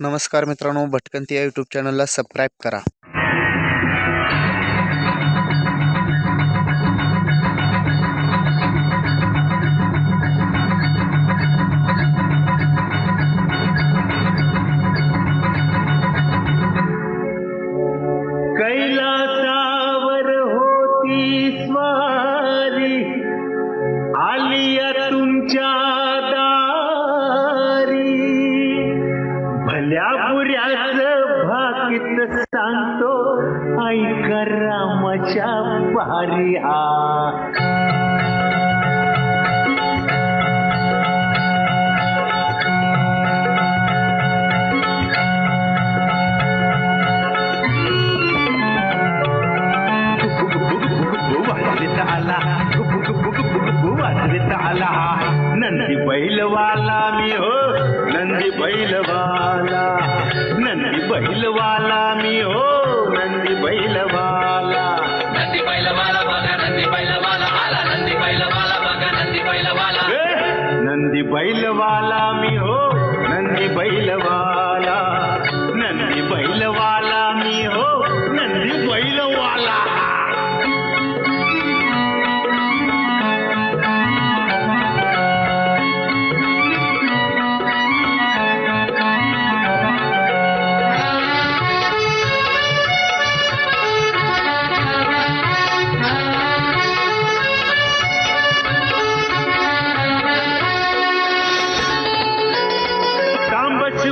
नमस्कार मित्रों भटकंती या यूट्यूब चैनल सब्सक्राइब करा कैलासावर होती स्वा सांगितलं सांगतो ऐका रामाच्या भारी हा नंदी बैलवाला मी हो नंदी बैलवाला నంది బైలవాలా మీ ఓ నంది బైలవాలా నంది బైలవాలా బగ నంది బైలవాలా ఆలా నంది బైలవాలా బగ నంది బైలవాలా నంది బైలవాలా మీ ఓ నంది బైలవాలా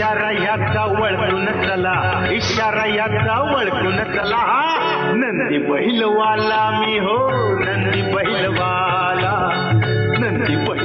इशारा याचा वळकून चला इशारा याचा वळकून चला नंदी पहिलवाला मी हो नंदी पहिलवाला नंदी पहिल